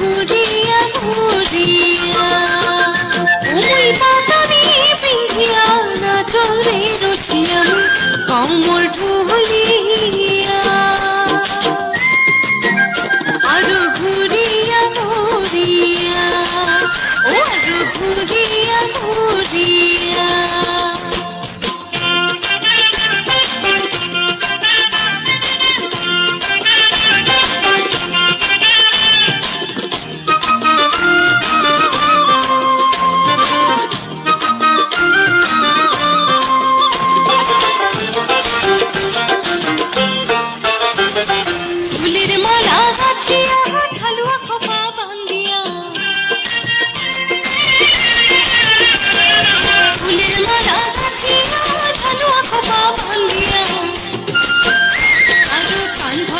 ঘুরিয়া ঘুরিয়া। ওই পাতানি পিন্ধিয়া না চলে রসিয়া কমর ঢুলিয়া। আরও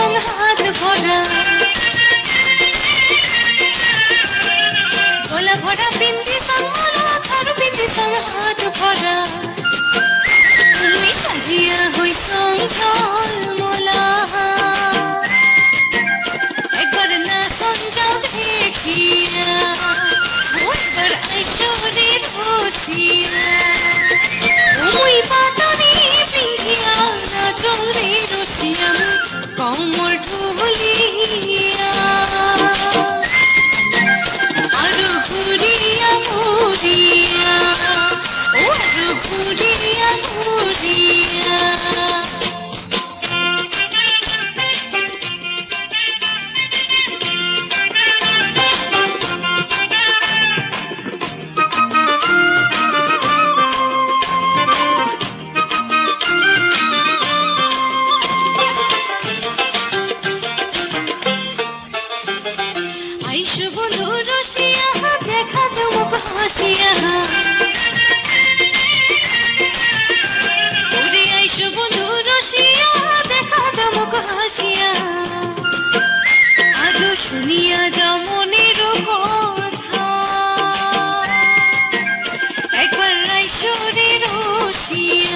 প্রথম হাত ভরা। গোলা ভরা বিন্দি সং মন থর বিন্দি সং হাত ভরা। মুড়িয়া মুড়িয়া আইসু বন্ধু রসিয়া দেখা দেবো see